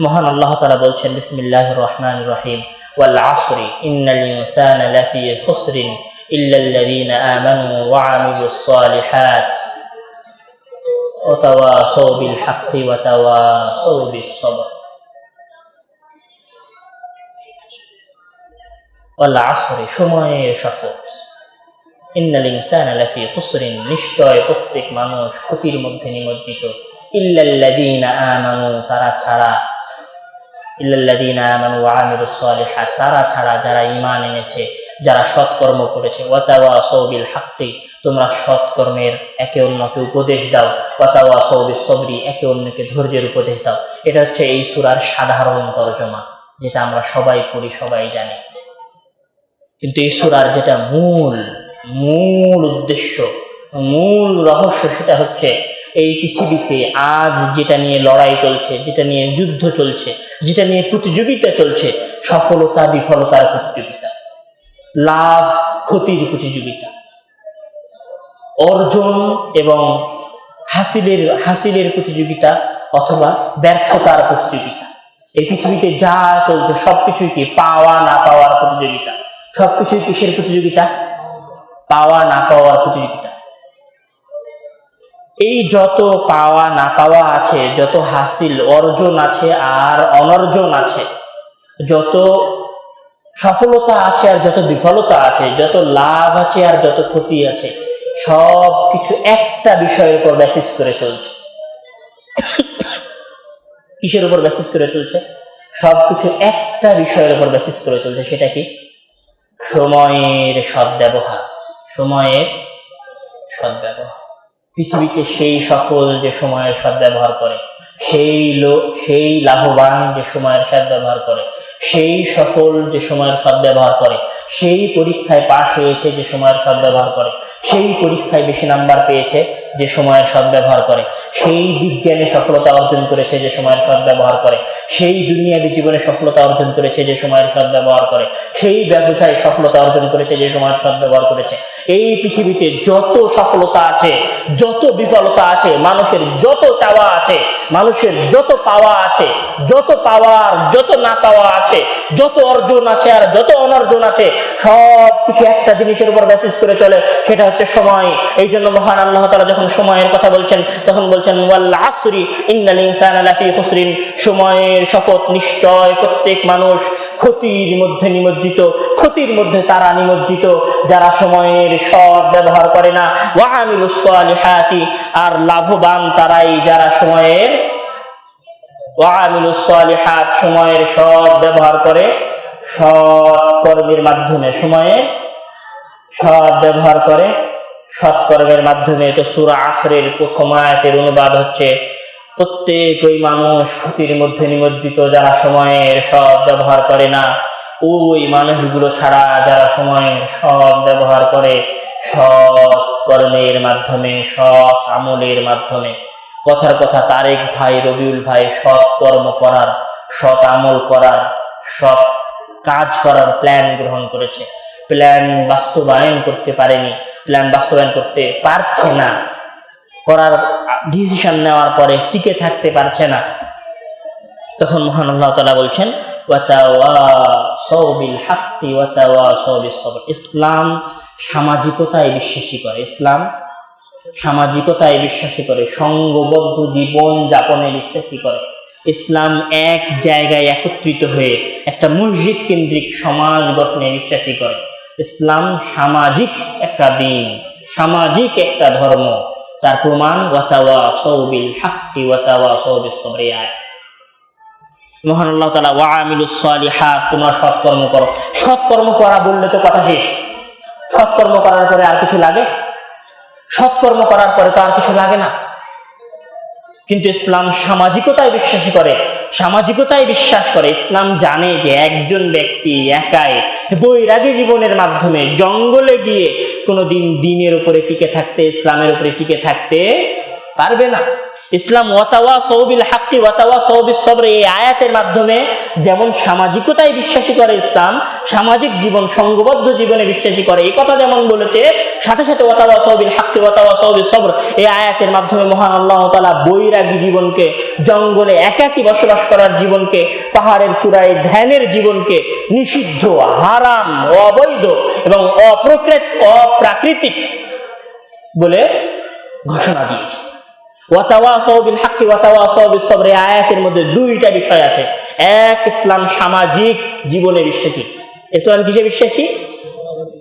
মহান আল্লাহ তাআলা বলছেন, বিসমিল্লাহির রহমানির রহিম। ওয়াল আসরি, ইন্নাল ইনসানা লাফি খুসরিন ইল্লা আল্লাযীনা আমানু ওয়া আমিলুস সালিহাত। ওয়া তাওয়াসাউ বিল হাক্কি ওয়া তাওয়াসাউ বিস সবর ওয়াল আসরি সময়ের শপথ। ইন্নাল ইনসানা লাফি খুসরিন, নিশ্চয় প্রত্যেক মানুষ ক্ষতির মধ্যে নিমজ্জিত। ইল্লাল্লাযীনা আমানু, তারা ছাড়া ইল্লাল্লাযীনা আমানু ওয়া আমিলুস সালিহাত, তারা ছাড়া যারা ঈমান এনেছে, যারা সৎকর্ম করেছে, ওয়া তাওয়াসাউ বিল হাক্কি তোমরা সৎকর্মের একে অন্যকে উপদেশ দাও, ওয়া তাওয়াসাউ বিস সবরি একে অন্যকে ধৈর্যের উপদেশ দাও। এটা হচ্ছে এই সূরার সাধারণ তরজমা, যেটা আমরা সবাই পড়ি, সবাই জানি। কিন্তু এই সুরার যেটা মূল মূল উদ্দেশ্য মূল রহস্য সেটা হচ্ছে এই পৃথিবীতে আজ যেটা নিয়ে লড়াই চলছে, যেটা নিয়ে যুদ্ধ চলছে, যেটা নিয়ে প্রতিযোগিতা চলছে, সফলতা বিফলতার প্রতিযোগিতা। লাভ, ক্ষতির প্রতিযোগিতা। অর্জন এবং হাসিলের হাসিলের প্রতিযোগিতা অথবা ব্যর্থতার প্রতিযোগিতা। এই পৃথিবীতে যা চলছে সবকিছুই কি পাওয়া, না পাওয়ার প্রতিযোগিতা? সবকিছুই কিসের প্রতিযোগিতা? পাওয়া, না পাওয়ার প্রতিযোগিতা। এই যত পাওয়া না পাওয়া আছে, যত হাসিল, অর্জন আছে আর অনর্জন আছে, যত সফলতা আছে আর যত বিফলতা আছে, যত লাভ আছে আর যত ক্ষতি আছে সব কিছু একটা বিষয়ের উপর বেসিস করে চলছে। কিসের উপর বেসিস করে চলছে? সব কিছু একটা বিষয়ের উপর বেসিস করে চলছে, সেটা কি? সময়ের সদ্ব্যবহার। সময়ের সদ্ব্যবহার। পৃথিবীতে সেই সফল যে সময়ের সদ্ব্যবহার করে, সেই লোক সেই লাভবান যে সময়ের সদ্ব্যবহার করে সেই সফল যে সময়ের সদ্ব্যবহার করে, সেই পরীক্ষায় পাশ হয়েছে যে সময়ের সদ্ব্যবহার করে, সেই পরীক্ষায় বেশি নাম্বার পেয়েছে যে সময়ের সদ্ব্যবহার করে, সেই বিজ্ঞানে সফলতা অর্জন করেছে যে সময়ের সদ্ব্যবহার করে, সেই দুনিয়াবী জীবনে সফলতা অর্জন করেছে যে সময়ের সদ্ব্যবহার করে, সেই ব্যবসায় সফলতা অর্জন করেছে যে সময়ের সদ্ব্যবহার করেছে। এই পৃথিবীতে যত সফলতা আছে, যত বিফলতা আছে, মানুষের যত চাওয়া আছে, মানুষের যত পাওয়া আছে, যত পাওয়ার, যত না পাওয়া আছে যত অর্জন আছে আর যত অনর্জন আছে সব কিছু একটা জিনিসের উপর বেসিস করে চলে, সেটা হচ্ছে সময়। এই জন্য মহান আল্লাহ তাআলা যখন সময়ের কথা বলছেন, তখন বলছেন আসরি ইন্নাল ইনসানা লাফি খুসরিন। সময়ের শপথ নিশ্চয় প্রত্যেক মানুষ ক্ষতির মধ্যে নিমজ্জিত, ক্ষতির মধ্যে তারা নিমজ্জিত, যারা সময়ের সৎ ব্যবহার করে না। ওয়াহামিলুস সালিহাতি, আর লাভবান তারাই যারা সময়ের ওয়ামিলুস সালিহাত, সময়ের সৎ ব্যবহার করে, সৎ কর্মের মাধ্যমে সময়ের সৎ ব্যবহার করে, সৎ মাধ্যমে। তো সুরা আসরের প্রথম আয়াতের অনুবাদ হচ্ছে, প্রত্যেক ওই মানুষ ক্ষতির মধ্যে নিমজ্জিত যারা সময়ের সৎ ব্যবহার করে না, ওই মানুষগুলো ছাড়া যারা সময়ের সৎ ব্যবহার করে, সৎ কর্মের মাধ্যমে, সৎ আমলের মাধ্যমে। কথার কথা, তারেক ভাই, রবিউল ভাই, সৎ কর্ম করার, সৎ আমল করার, সৎ কাজ করার প্ল্যান গ্রহণ করেছে। প্ল্যান বাস্তবায়ন করতে পারেনি প্ল্যান বাস্তবায়ন করতে পারছে না। করার ডিসিশন নেওয়ার পরে টিকে থাকতে পারছে না। তখন মহান আল্লাহ তালা বলছেন ইসলাম সামাজিকতায় বিশ্বাসী করে। ইসলাম সামাজিকতায় বিশ্বাসী করে, সঙ্গবদ্ধ জীবন যাপনে বিশ্বাসী করে। ইসলাম এক জায়গায় একত্রিত হয়ে একটা মসজিদ কেন্দ্রিক সমাজ গঠনে বিশ্বাসী করে। ইসলাম সামাজিক একটা দিন, সামাজিক একটা ধর্ম। তার প্রমাণ, ওয়াতাওয়া আল্লাহ তালা ওয়ামিলুস সালিহাত তোমরা সৎকর্ম করো। সৎকর্ম করা বললে তো কথা শেষ। সৎকর্ম করার পরে আর কিছু লাগে? সৎকর্ম করার পরে তো আর কিছু লাগে না। কিন্তু ইসলাম সামাজিকতায় বিশ্বাসী করে। সামাজিকতায় বিশ্বাস করে। ইসলাম জানে যে একজন ব্যক্তি একাই বৈরাগী জীবনের মাধ্যমে জঙ্গলে গিয়ে কোনো দিন দিনের উপরে টিকে থাকতে, ইসলামের উপরে টিকে থাকতে পারবে না। ইসলাম ওয়াতাওয়া সৌবিল হাক্কি ওয়াতাওয়া সৌবিল সবর এই আয়াতের মাধ্যমে যেমন সামাজিকতায় বিশ্বাসী করে ইসলাম, সামাজিক জীবন সংঘবদ্ধ জীবনে বিশ্বাসী করে, এই কথা যেমন বলেছে, সাথে সাথে ওয়াতাওয়া সৌবিল হাক্কি ওয়াতাওয়া সৌবিল সবর এই আয়াতের মাধ্যমে মহান আল্লাহ তালা বৈরাগী জীবনকে, জঙ্গলে একাকি বসবাস করার জীবনকে, পাহাড়ের চূড়ায় ধ্যানের জীবনকে নিষিদ্ধ, হারাম, অবৈধ এবং অপ্রকৃত, অপ্রাকৃতিক বলে ঘোষণা দিয়েছে। আয়াতের মধ্যে দুইটা বিষয় আছে। এক, ইসলাম সামাজিক জীবনে বিশ্বাসী। ইসলাম কিসে বিশ্বাসী?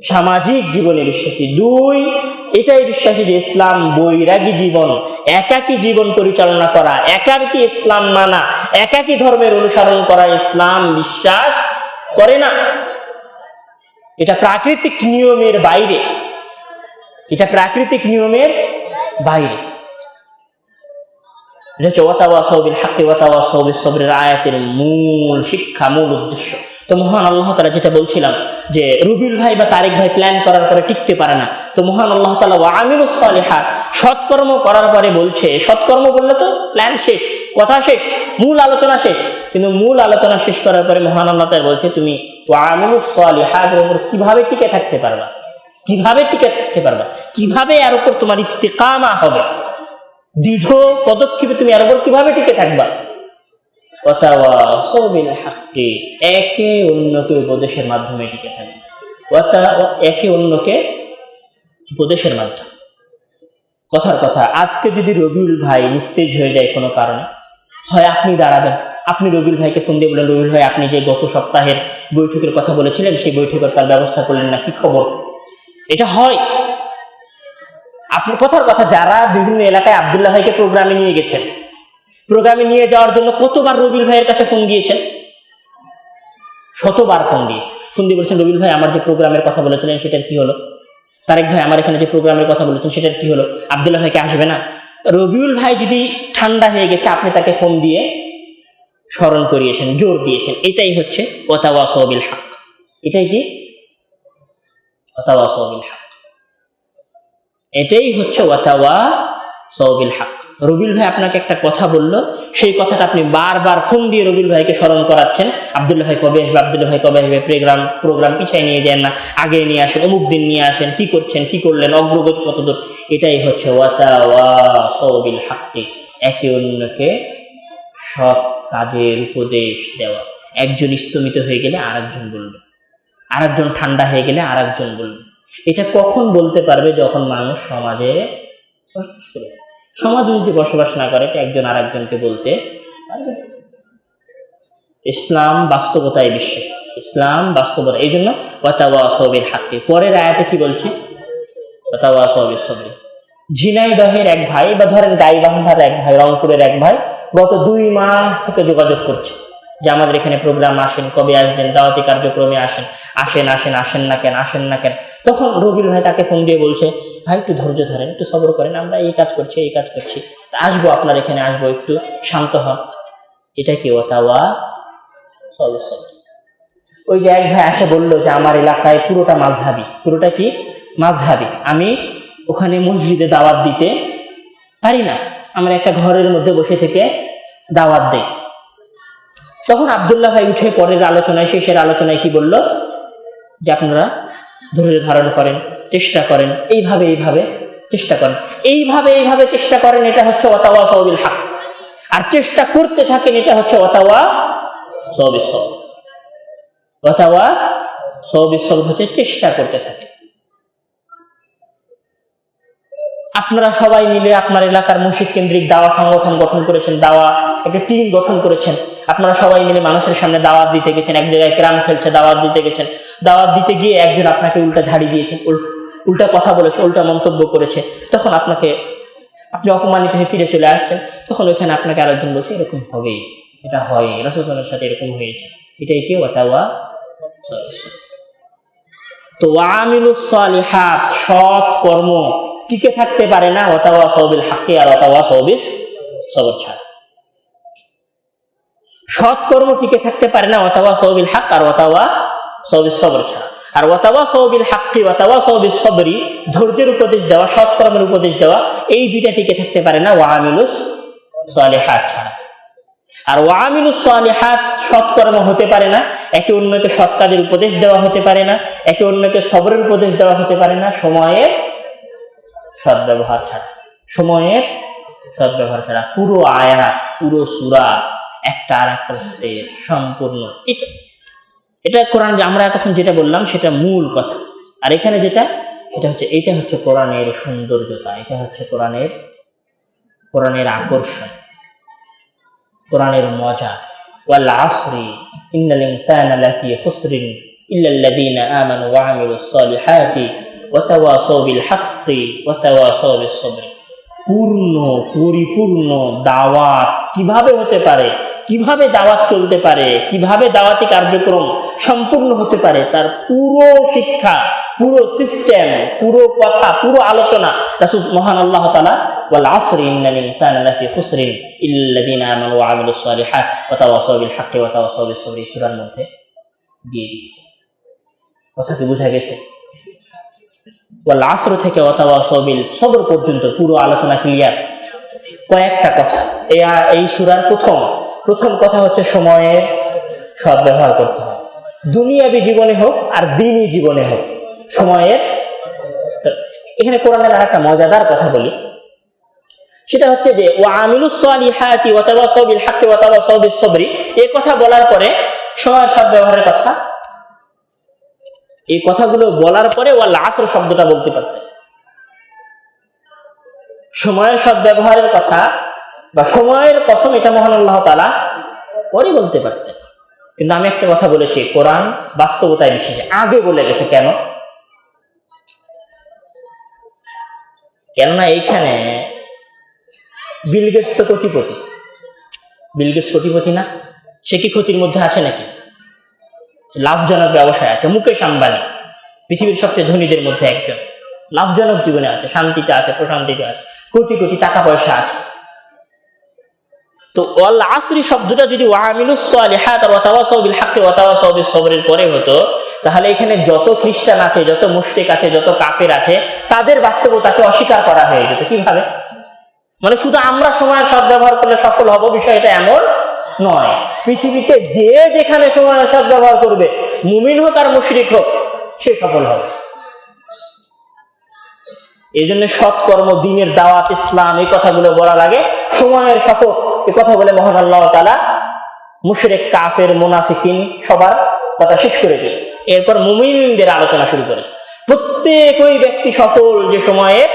সামাজিক জীবনে বিশ্বাসী। দুই, এটাই বিশ্বাসী যে ইসলাম বৈরাগী জীবন, একাকী জীবন পরিচালনা করা, একাকী ইসলাম মানা, একাকী ধর্মের অনুসরণ করা ইসলাম বিশ্বাস করে না। এটা প্রাকৃতিক নিয়মের বাইরে। এটা প্রাকৃতিক নিয়মের বাইরে। এটা হচ্ছে ওয়াতাওয়া হাক্কি ওয়াতাওয়া সবরের আয়াতের মূল শিক্ষা, মূল উদ্দেশ্য। তো মহান আল্লাহ তালা যেটা বলছিলাম যে রুবিল ভাই বা ভাই প্ল্যান করার পরে টিকতে পারে না। তো মহান আল্লাহ তালা সৎকর্ম করার পরে বলছে, সৎকর্ম বললে তো প্ল্যান শেষ, কথা শেষ, মূল আলোচনা শেষ। কিন্তু মূল আলোচনা শেষ করার পরে মহান আল্লাহ তালা বলছে, তুমি ওয়ামিনুস সালিহার উপর কীভাবে টিকে থাকতে পারবা? কীভাবে টিকে থাকতে পারবা? কীভাবে এর উপর তোমার ইস্তেকামা হবে? দৃঢ় পদক্ষেপে তুমি উপর কীভাবে টিকে থাকবা? হাক্কি, একে অন্যকে উপদেশের মাধ্যমে টিকে থাকবে। একে অন্যকে উপদেশের কথার কথা, আজকে যদি রবিউল ভাই নিস্তেজ হয়ে যায় কোনো কারণে, হয় আপনি দাঁড়াবেন। আপনি রবিউল ভাইকে ফোন দিয়ে বলেন রবিউল ভাই, আপনি যে গত সপ্তাহের বৈঠকের কথা বলেছিলেন, সেই বৈঠকের তার ব্যবস্থা করলেন না, কি খবর? এটা হয়। আপনার কথার কথা, যারা বিভিন্ন এলাকায় আবদুল্লাহ ভাইকে প্রোগ্রামে নিয়ে গেছেন, প্রোগ্রামে নিয়ে যাওয়ার জন্য কতবার রবিল ভাইয়ের কাছে ফোন দিয়েছেন? শতবার ফোন দিয়ে। ফোন দিয়ে বলছেন রবিল ভাই, আমার যে প্রোগ্রামের কথা বলেছিলেন, সেটার কি হলো? তারেক ভাই, আমার এখানে যে প্রোগ্রামের কথা বলেছেন, সেটার কি হলো? আবদুল্লাহ ভাইকে আসবে না? রবিউল ভাই যদি ঠান্ডা হয়ে গেছে, আপনি তাকে ফোন দিয়ে স্মরণ করিয়েছেন, জোর দিয়েছেন। এটাই হচ্ছে ওতাওয়া সবিল হাক। এটাই কি? ওতাওয়া সবিল হাক। এটাই হচ্ছে ওয়াতাওয়া সৌবিল হাক। রবিল ভাই আপনাকে একটা কথা বলল, সেই কথাটা আপনি বারবার ফোন দিয়ে রবিল ভাইকে স্মরণ করাচ্ছেন। আবদুল্লাহ ভাই কবে আসবে? আবদুল্লাহ ভাই কবে আসবে? প্রোগ্রাম প্রোগ্রাম পিছায় নিয়ে যান না, আগে নিয়ে আসেন, অমুক দিন নিয়ে আসেন, কি করছেন, কি করলেন, অগ্রগতি কতদূর? এটাই হচ্ছে ওয়াতাওয়া সৌবিল হাক্কি একে অন্যকে সব কাজের উপদেশ দেওয়া। একজন স্তমিত হয়ে গেলে আরেকজন বলবে। আরেকজন ঠান্ডা হয়ে গেলে আরেকজন বলবে। এটা কখন বলতে পারবে যখন মানুষ সমাজে বসবাস করে? সমাজে যদি বসবাস না করে একজন আর একজনকে বলতে পারবে ইসলাম বাস্তবতায় বিশ্বাস। ইসলাম বাস্তবতা এই জন্য ওয়াতাওয়া সবের হাতে পরের আয়াতে কি বলছে? ওয়াতাওয়া সবের সবে ঝিনাইদহের এক ভাই বা ধরেন গাইবান্ধার এক ভাই, রংপুরের এক ভাই গত দুই মাস থেকে যোগাযোগ করছে। যে আমাদের এখানে প্রোগ্রাম আসেন, কবে আসবেন, দাওয়াতি কার্যক্রমে আসেন আসেন আসেন আসেন না কেন, আসেন না কেন? তখন রবির ভাই তাকে ফোন দিয়ে বলছে, ভাই, একটু ধৈর্য ধরেন, একটু সবর করেন, আমরা এই কাজ করছি, এই কাজ করছি। আসব আপনার এখানে, আসব একটু, শান্ত হন। এটা কি ওতাওয়া? সব ওই যে এক ভাই আসে বলল যে, আমার এলাকায় পুরোটা মাঝহাবি। পুরোটা কি? মাঝহাবি। আমি ওখানে মসজিদে দাওয়াত দিতে পারি না। আমরা একটা ঘরের মধ্যে বসে থেকে দাওয়াত দেই। তখন আবদুল্লাহ ভাই উঠে পরের আলোচনায়, শেষের আলোচনায় কি বলল? যে আপনারা ধৈর্য ধারণ করেন, চেষ্টা করেন, এইভাবে এইভাবে চেষ্টা করেন। এইভাবে এইভাবে চেষ্টা করেন, এটা হচ্ছে ওতাওয়া সবিল হাক। আর চেষ্টা করতে থাকেন, এটা হচ্ছে ওতাওয়া সবিল সব ওতাওয়া সবিল হচ্ছে চেষ্টা করতে থাকে আপনারা সবাই মিলে আপনার এলাকার মসজিদ কেন্দ্রিক দাওয়া সংগঠন গঠন করেছেন, দাওয়া, একটা টিম গঠন করেছেন। আপনারা সবাই মিলে মানুষের সামনে দাওয়াত দিতে গেছেন, এক জায়গায় ক্রাম খেলছে, দাওয়াত দিতে গেছেন। দাওয়াত দিতে গিয়ে একজন আপনাকে উল্টা ঝাড়ি দিয়েছে উল- উল্টা কথা বলেছে, উল্টা মন্তব্য করেছে। তখন আপনাকে, আপনি অপমানিত হয়ে ফিরে চলে আসছেন, তখন ওইখানে আপনাকে আরেকজন বলছে, এরকম হবেই, এটা হয় রসুলের সাথে এরকম হয়েছে। এটাই কি? ওয়াতাওয়া তো ওয়ামিলুস সৎ কর্ম টিকে থাকতে পারে না, ওতাওয়া সবিল হাক্কি আর ওতাওয়া সবিস সবর ছাড়া। সৎ কর্ম টিকে থাকতে পারে না, ওতাওয়া সবিল হাক আর ওতাওয়া সবিস সবর ছাড়া। আর ওতাওয়া সবিল হাক্কি, ওতাওয়া সবিস সবরি, ধৈর্যের উপদেশ দেওয়া, সৎ কর্মের উপদেশ দেওয়া, এই দুইটা টিকে থাকতে পারে না, ওয়ামিলুস সালেহাত ছাড়া। আর ওয়ামিলু সালেহাত সৎকর্ম হতে পারে না, একে অন্যকে সৎ কাজের উপদেশ দেওয়া হতে পারে না, একে অন্যকে সবরের উপদেশ দেওয়া হতে পারে না, সময়ের সদ্ব্যবহার ছাড়া। সময়ের সদ্ব্যবহার ছাড়া পুরো আয়াত, পুরো সুরা একটা আর একটার সাথে সম্পূর্ণ। এটা এটা কোরআন যে আমরা এতক্ষণ যেটা বললাম সেটা মূল কথা। আর এখানে যেটা এটা হচ্ছে এটা হচ্ছে কোরআনের সৌন্দর্যতা, এটা হচ্ছে কোরআনের কোরআনের আকর্ষণ, কোরআনের মজা। ওয়াল আসরি, ইন্নাল ইনসানা লাফি খুসরিন ইল্লা আমানু ওয়া সালিহাতি। ওয়া তাওয়াসাউ বিল হাক্কি ওয়া তাওয়াসাউ বিস পূর্ণ, পরিপূর্ণ দাওয়াত কীভাবে হতে পারে, কীভাবে দাওয়াত চলতে পারে, কীভাবে দাওয়াতি কার্যক্রম সম্পূর্ণ হতে পারে, তার পুরো শিক্ষা, পুরো সিস্টেম পুরো কথা, পুরো আলোচনা রাসূল মহান আল্লাহ তাআলা ওয়াল আসরি ইন্নাল ইনসানা লাফি খুসরিন ইল্লাযীনা আমানু ওয়া আমিলুস সালিহাত ওয়া তাওয়াসাউ বিল হাক্কি ওয়া তাওয়াসাউ বিস সাবর। সূরার মধ্যে দিয়ে দিয়েছে। কথা কি বোঝা গেছে? ওয়াল আসর থেকে অথবা সবিল সবর পর্যন্ত পুরো আলোচনা ক্লিয়ার কয়েকটা কথা। এই এই সুরার প্রথম প্রথম কথা হচ্ছে সময়ের সদ্ব্যবহার করতে হবে। দুনিয়াবি জীবনে হোক আর দিনই জীবনে হোক, সময়ের এখানে কোরআনের আর একটা মজাদার কথা বলি। সেটা হচ্ছে যে ও আমিলুস সালিহাতি ওয়া তাওয়াসাউ বিল হাক্কি ওয়া তাওয়াসাউ বিস সবরি। এই কথা বলার পরে সময়ের সদ্ব্যবহারের কথা এই কথাগুলো বলার পরে ওয়াল আসর শব্দটা বলতে পারতেন। সময়ের সব ব্যবহারের কথা বা সময়ের কসম এটা মহান আল্লাহ তালা পরে বলতে পারতেন। কিন্তু আমি একটা কথা বলেছি, কোরআন বাস্তবতায় বিশ্বাসী আগে বলে গেছে কেন? কেননা এইখানে বিলগেটস তো কোটিপতি। বিলগেটস কোটিপতি না? সে কি ক্ষতির মধ্যে আছে নাকি? লাভজনক ব্যবসায় আছে, মুকেশ আম্বানি, পৃথিবীর সবচেয়ে ধনীদের মধ্যে একজন। লাভজনক জীবনে আছে, শান্তিতে আছে, প্রশান্তিতে আছে, কোটি কোটি টাকা পয়সা আছে। তো ওয়াল আসরি শব্দটা যদি সালিহাত আর ওয়াতাওয়াসাউ বিল হাক্কি ওয়াতাওয়াসাউ বিস সবরের পরে হতো, তাহলে এখানে যত খ্রিস্টান আছে, যত মুশরিক আছে, যত কাফের আছে, তাদের বাস্তবতাকে অস্বীকার করা হয়ে যেত। কীভাবে? মানে শুধু আমরা সময়ের সদ্ব্যবহার করলে সফল হব বিষয়টা এমন নয়। পৃথিবীতে যে যেখানে সময় সময়ের সদ্ব্যবহার করবে, মুমিন হোক আর মুশরিক হোক, সে সফল হবে। এই জন্য সৎকর্ম দিনের দাওয়াত, ইসলাম, এই কথাগুলো বলার আগে সময়ের শপথ, এ কথা বলে মহান আল্লাহ তালা মুশরেক, কাফের, মুনাফিকিন সবার কথা শেষ করে দিয়েছে এরপর মুমিনদের আলোচনা শুরু করেছে। প্রত্যেক ওই ব্যক্তি সফল যে সময়ে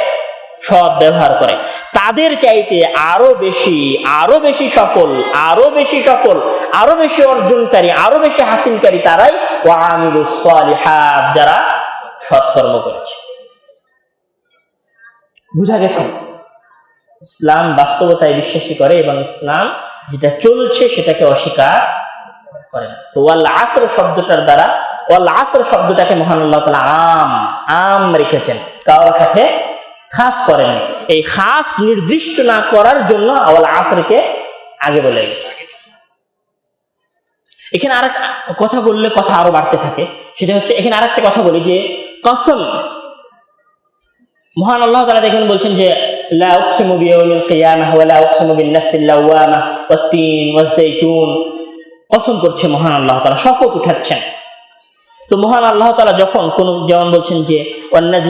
সৎ ব্যবহার করে। তাদের চাইতে আরও বেশি আরও বেশি সফল, আরও বেশি সফল, আরও বেশি অর্জনকারী, আরও বেশি হাসিলকারী তারাই ওয়ামিলুস সালিহাত যারা সৎকর্ম করেছে। বুঝা গেছে? ইসলাম বাস্তবতায় বিশ্বাসী করে এবং ইসলাম যেটা চলছে সেটাকে অস্বীকার করে না। তো ওয়াল আসর শব্দটার দ্বারা, ওয়াল আসর শব্দটাকে মহান আল্লাহ তালা আম আম রেখেছেন। কারোর সাথে খাস করেন। এই খাস নির্দিষ্ট না করার জন্য ওয়াল আসরকে আগে বলে গেছে। এখানে আর কথা বললে কথা আরও বাড়তে থাকে। সেটা হচ্ছে, এখানে আরেকটা কথা বলি যে, কসম। মহান আল্লাহ তাআলা দেখুন বলছেন যে কসম করছে মহান আল্লাহ তাআলা, শপথ উঠাচ্ছেন। তো মহান আল্লাহ তালা যখন কোন যেমন বলছেন যে আল্লাহ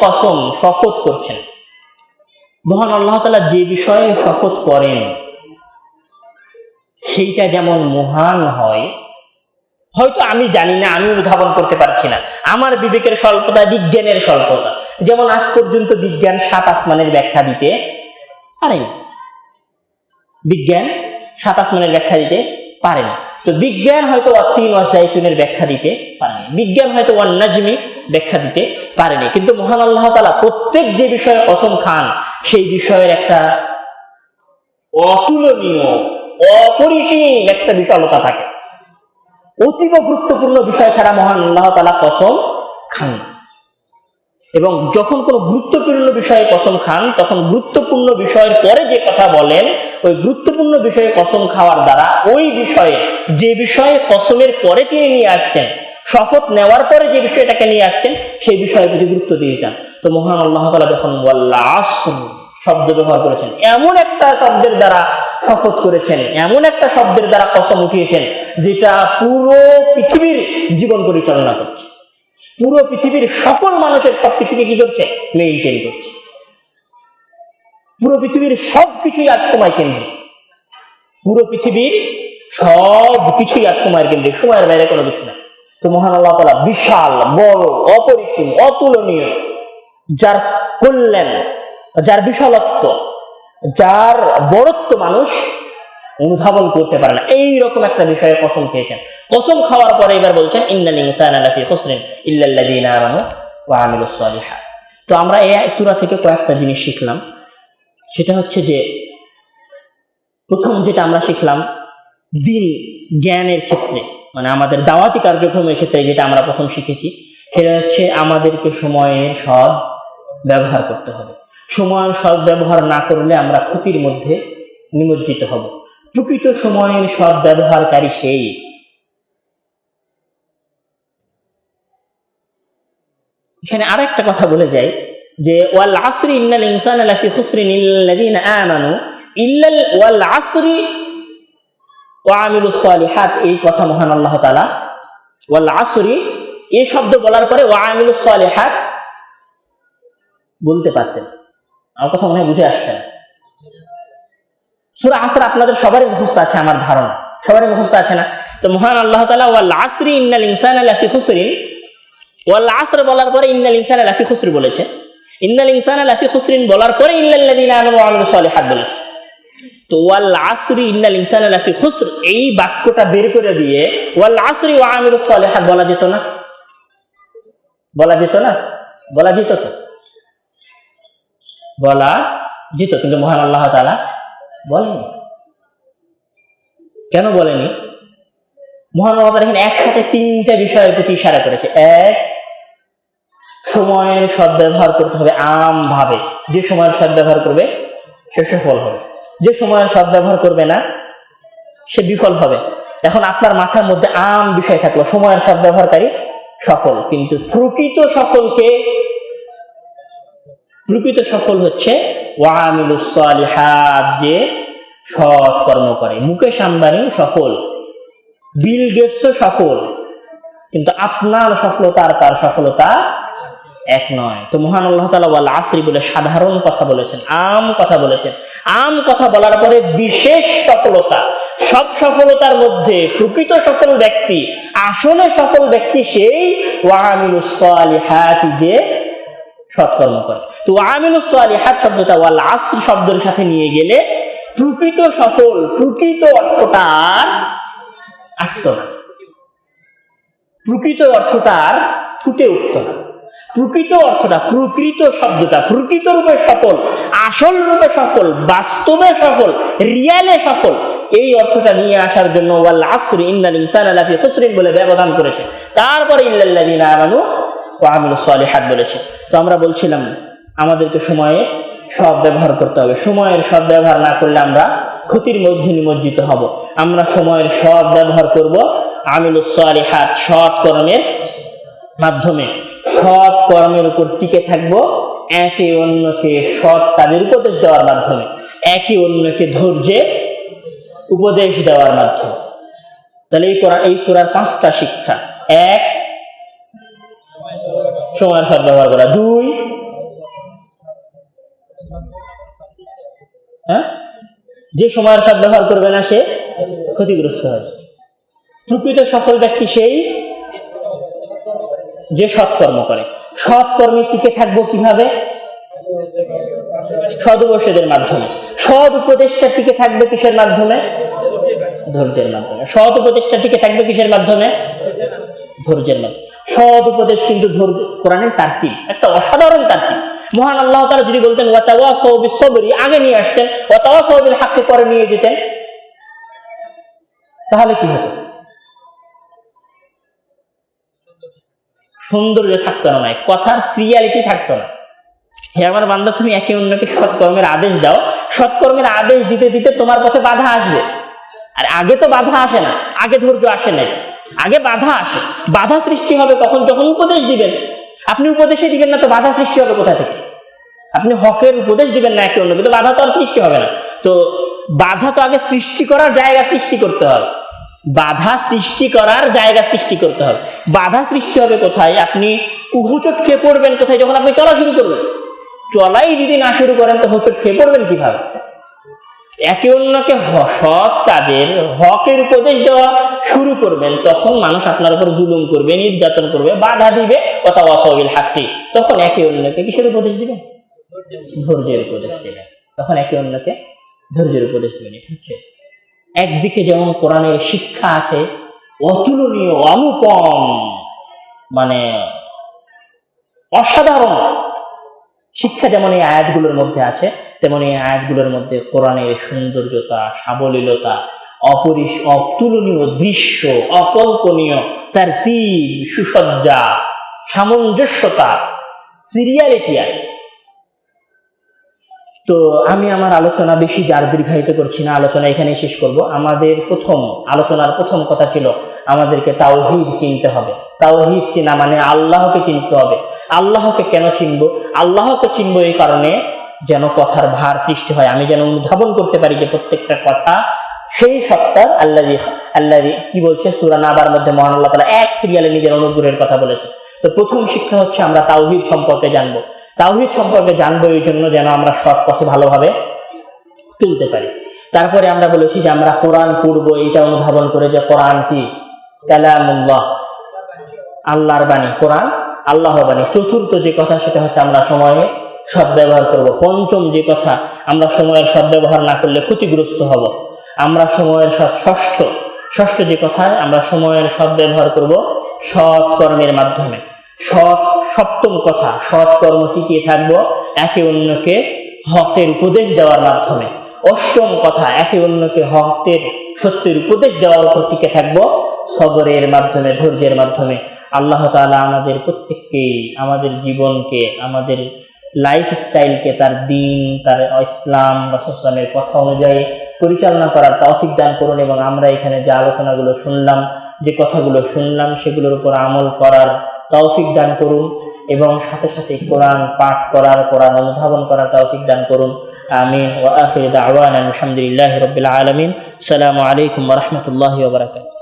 কসম, শপথ করছেন। মহান আল্লাহ তাআলা যে বিষয়ে শপথ করেন, সেইটা যেমন মহান হয়, হয়তো আমি জানি না, আমি উদ্ভাবন করতে পারছি না। আমার বিবেকের স্বল্পতা, বিজ্ঞানের স্বল্পতা। যেমন আজ পর্যন্ত বিজ্ঞান সাত আসমানের ব্যাখ্যা দিতে পারেনি বিজ্ঞান সাত আসমানের ব্যাখ্যা দিতে পারে না। তো বিজ্ঞান হয়তো তিন ওয়াজাইতুনের ব্যাখ্যা দিতে পারেনি বিজ্ঞান হয়তো ওয়ান নাজমি ব্যাখ্যা দিতে পারেনি কিন্তু মহান আল্লাহ তালা প্রত্যেক যে বিষয়ে কসম খান, সেই বিষয়ের একটা অতুলনীয়, অপরিসীম একটা বিশালতা থাকে। অতীব গুরুত্বপূর্ণ বিষয় ছাড়া মহান আল্লাহ তালা কসম খান না। এবং যখন কোনো গুরুত্বপূর্ণ বিষয়ে কসম খান, তখন গুরুত্বপূর্ণ বিষয়ের পরে যে কথা বলেন, ওই গুরুত্বপূর্ণ বিষয়ে কসম খাওয়ার দ্বারা ওই বিষয়ে, যে বিষয়ে কসমের পরে তিনি নিয়ে আসছেন, শপথ নেওয়ার পরে যে বিষয়টাকে নিয়ে আসছেন সেই বিষয়ের প্রতি গুরুত্ব দিয়ে যান। তো মহান আল্লাহ তালা যখন শব্দ ব্যবহার করেছেন, এমন একটা শব্দের দ্বারা শপথ করেছেন, এমন একটা শব্দের দ্বারা কসম উঠিয়েছেন, যেটা পুরো পৃথিবীর জীবন পরিচালনা করছে। পুরো পৃথিবীর সকল মানুষের সবকিছুকে কি করছে? মেনটেন করছে। পুরো পৃথিবীর সব কিছুই আজ সময় কেন্দ্রিক। পুরো পৃথিবীর সব কিছুই আজ সময়ের কেন্দ্রিক। সময়ের বাইরে কোনো কিছু না তো মহান আল্লাহ তালা বিশাল, বড়, অপরিসীম, অতুলনীয়, যার কল্যাণ, যার বিশালত্ব, যার বড়ত্ব মানুষ অনুধাবন করতে পারে না। এইরকম একটা বিষয়ে কসম খেয়েছেন কসম খাওয়ার পরে এবার বলছেন, ইন্নাল ইনসানা আলাফি খুসরিন ইল্লাল্লাযীনা আমানু ওয়া আমিলুস সালিহাত তো আমরা এই সূরা থেকে কয়েকটা জিনিস শিখলাম। সেটা হচ্ছে যে, প্রথম যেটা আমরা শিখলাম, দিন জ্ঞানের ক্ষেত্রে মানে আমাদের দাওয়াতি কার্যক্রমের ক্ষেত্রে যেটা আমরা প্রথম শিখেছি, সেটা হচ্ছে আমাদেরকে সময়ের সদ ব্যবহার করতে হবে। সময়ের সদ ব্যবহার না করলে আমরা ক্ষতির মধ্যে নিমজ্জিত হব। প্রকৃত সময়ের সদ ব্যবহারকারী সেই। এখানে আর একটা কথা বলে যাই, যে, ওয়াল আসরি ইন্নাল ইনসান লাফি খুসরিন ইল্লাযীনা আমানু, ইল্লাল, ওয়াল আসরি ওয়া আমিলুস সালিহাত, এই কথা মহান আল্লাহ তাআলা, ওয়াল আসরি এই শব্দ বলার পরে ওয়া আমিলুস সালিহাত বলতে পারতেন। আমার কথা মনে হয় বুঝে আসছে না। সূরা আসর আপনাদের সবারই মুখস্থ আছে, আমার ধারণা। সবারই মুখস্থ আছে না? তো মহান আল্লাহ তাআলা, ওয়াল আসরি ইন্নাল ইনসানা লাফি খুসরিন। ওয়াল আসর বলার পরে, ইন্নাল ইনসানা লাফি খুসরি বলেছে। ইন্নাল ইনসানা লাফি খুসরিন বলার পরে আমানু ওয়া আমিলুস সালিহাত বলেছে। তো ওয়াল আসরি ইন্নাল ইনসানা লাফি খুসর এই বাক্যটা বের করে দিয়ে, ওয়াল আসরি ওয়া আমিলুস সালিহাত বলা যেত না? বলা যেত না? বলা যেত তো? বলা যেত, কিন্তু মহান আল্লাহ তাআলা বলেনি? কেন বলেনি? মহান আল্লাহ এখানে একসাথে তিনটা বিষয়ের প্রতি ইশারা করেছে। এক, সময়ের সদ্ব্যবহার করতে হবে আম ভাবে যে সময়ের সদ্ব্যবহার করবে, সে সফল হবে। যে সময়ের সদ্ব্যবহার করবে না, সে বিফল হবে। এখন আপনার মাথার মধ্যে আম বিষয় থাকল। সময়ের সদ্ব্যবহারকারী সফল, কিন্তু প্রকৃত সফলকে প্রকৃত সফল হচ্ছে ওয়ামিলুস সালিহাত যে সৎ কর্ম করে। মুকেশ আম্বানিও সফল, বিল গেটসও সফল, কিন্তু আপনার সফলতা আর তার সফলতা এক নয়। তো মহান আল্লাহ তালা ওয়াল আসরি বলে সাধারণ কথা বলেছেন, আম কথা বলেছেন। আম কথা বলার পরে বিশেষ সফলতা, সব সফলতার মধ্যে প্রকৃত সফল ব্যক্তি, আসলে সফল ব্যক্তি সেই ওয়ামিলুস সালিহাতি যে সৎকর্ম করে। তো ওয়ামিলুস সালিহাত শব্দটা ওয়াল আসরি শব্দের সাথে নিয়ে গেলে প্রকৃত সফল, প্রকৃত অর্থটা আর আসতো না। প্রকৃত অর্থটা আর ফুটে উঠতো না। প্রকৃত অর্থটা, প্রকৃত শব্দটা, প্রকৃত রূপে সফল, আসল রূপে সফল, বাস্তবে সফল, রিয়ালে সফল, এই অর্থটা নিয়ে আসার জন্য ওয়াল আসরি ইন্নাল ইনসানা লাফি খুসরিন বলে ব্যবধান করেছে। তারপরে ইল্লাল্লাযিনা আমানু ওয়া আমিলুস সালিহাত বলেছে। তো আমরা বলছিলাম, আমাদেরকে সময়ে সব ব্যবহার করতে হবে। সময়ের সব ব্যবহার না করলে আমরা ক্ষতির মধ্যে নিমজ্জিত হব। আমরা সময়ের সব ব্যবহার করব আমিলুস সালিহাত সৎ কর্মের মাধ্যমে। সৎ কর্মের উপর টিকে থাকব, একে অন্যকে সৎ কাজের উপদেশ দেওয়ার মাধ্যমে। একে অন্যকে ধৈর্যের উপদেশ দেওয়ার মাধ্যমে। তাহলে এই করা এই সুরার পাঁচটা শিক্ষা। এক সময়ের সৎ ব্যবহার করা। দুই। হ্যাঁ? যে সময়ের সৎ ব্যবহার করবে না, সে ক্ষতিগ্রস্ত হয়। প্রকৃত সফল ব্যক্তি সেই যে সৎকর্ম করে। সৎকর্মে টিকে থাকব কীভাবে? সদ উপদেশের মাধ্যমে। সৎ উপদেশটা টিকে থাকবে কিসের মাধ্যমে? ধৈর্যের মাধ্যমে। সৎ উপদেশটা টিকে থাকবে কিসের মাধ্যমে? ধৈর্যের মাধ্যমে সৎ উপদেশ কিন্তু ধৈর্য, কোরআনের তার্তিব, একটা অসাধারণ তার্তিব। মহান আল্লাহ তাআলা যদি বলতেন ওয়াতাওয়া সৌবি সবরি আগে নিয়ে আসতেন ওয়াতাওয়া সৌবির হাককে পরে নিয়ে যেতেন, তাহলে কি হতো? সৌন্দর্য থাকতো না নয় কথার সিরিয়ালিটি থাকতো না। হে আমার বান্ধব তুমি একে অন্যকে সৎকর্মের আদেশ দাও। সৎকর্মের আদেশ দিতে দিতে তোমার পথে বাধা আসবে। আর আগে তো বাধা আসে না, আগে ধৈর্য আসে না আগে বাধা আসে। বাধা সৃষ্টি হবে কখন? যখন উপদেশ দিবেন। আপনি উপদেশে দিবেন না তো বাধা সৃষ্টি হবে কোথা থেকে? আপনি হকের উপদেশ দিবেন না একে অন্যকে। তো বাধা তো আর সৃষ্টি হবে না। তো বাধা তো আগে সৃষ্টি করার জায়গা সৃষ্টি করতে হবে। বাধা সৃষ্টি করার জায়গা সৃষ্টি করতে হবে। বাধা সৃষ্টি হবে কোথায়? আপনি হুচট খেয়ে পড়বেন কোথায়? যখন আপনি চলা শুরু করবেন। চলাই যদি না শুরু করেন তো হুচট খেয়ে পড়বেন কীভাবে? একে অন্যকে সৎ কাজের হকের উপদেশ দেওয়া শুরু করবেন, তখন মানুষ আপনার উপর জুলুম করবে, নির্যাতন করবে, বাধা দিবে, অথবা অসবিল হাক্কি। তখন একে অন্যকে কিসের উপদেশ দিবেন? ধৈর্যের উপদেশ দিবেন। তখন একে অন্যকে ধৈর্যের উপদেশ দিবেন। এটা হচ্ছে একদিকে যেমন কোরআনের শিক্ষা আছে, অতুলনীয়, অনুপম মানে অসাধারণ শিক্ষা যেমন এই আয়াতগুলোর মধ্যে আছে, তেমন এই আয়াতগুলোর মধ্যে কোরআনের সৌন্দর্যতা, সাবলীলতা, অপরিস অতুলনীয় দৃশ্য, অকল্পনীয়, তার তীর, সুসজ্জা, সামঞ্জস্যতা সিরিয়ালিটি আছে। তো আমি আমার আলোচনা বেশি আর দীর্ঘায়িত করছি না, আলোচনা এখানে শেষ করব। আমাদের প্রথম আলোচনার প্রথম কথা ছিল আমাদেরকে তাওহিদ চিনতে হবে। তাওহিদ চেনা মানে আল্লাহকে চিনতে হবে। আল্লাহকে কেন চিনব? আল্লাহকে চিনব এই কারণে যেন কথার ভার সৃষ্টি হয়। আমি যেন অনুধাবন করতে পারি যে প্রত্যেকটা কথা সেই সত্তার আল্লাহ আল্লাহ কি বলছে? সুরা আবার মধ্যে মহান আল্লাহ তালা এক সিরিয়ালে নিজের অনুগ্রহের কথা বলেছে। তো প্রথম শিক্ষা হচ্ছে আমরা তাওহিদ সম্পর্কে জানব। তাওহিদ সম্পর্কে জানব এই জন্য যেন আমরা সৎ পথে ভালোভাবে চলতে পারি। তারপরে আমরা বলেছি যে আমরা কোরআন পড়ব এটা অনুধাবন করে যে কোরআন কি? কালামুল্লাহ। আল্লাহর বাণী, কোরআন আল্লাহর বাণী। চতুর্থ যে কথা সেটা হচ্ছে আমরা সময়ে সদ্ব্যবহার করব। পঞ্চম যে কথা, আমরা সময়ের সদ্ব্যবহার না করলে ক্ষতিগ্রস্ত হব। আমরা সময়ের ষষ্ঠ ষষ্ঠ যে কথা, আমরা সময়ের সদ্ব্যবহার করব সৎ কর্মের মাধ্যমে। সৎ, সপ্তম কথা, সৎ কর্ম টিকিয়ে থাকব একে অন্যকে হকের উপদেশ দেওয়ার মাধ্যমে। অষ্টম কথা, একে অন্যকে হকের, সত্যের উপদেশ দেওয়ার উপর টিকে থাকব সবরের মাধ্যমে, ধৈর্যের মাধ্যমে। আল্লাহ তাআলা আমাদের প্রত্যেককেই আমাদের জীবনকে, আমাদের লাইফ স্টাইলকে তার দিন, তার ইসলাম রসলামের কথা অনুযায়ী পরিচালনা করার তৌফিক দান করুন এবং আমরা এখানে যে আলোচনাগুলো শুনলাম, যে কথাগুলো শুনলাম, সেগুলোর উপর আমল করার তৌফিক দান করুন এবং সাথে সাথে কোরআন পাঠ করার, কোরআন অনুধাবন করার তৌফিক দান করুন। আমিন। ওয়া দাওয়ানা আলহামদুলিল্লাহি রাব্বিল আলামিন। আসসালামু আলাইকুম রহমতুল্লাহ বারাকাতুহু।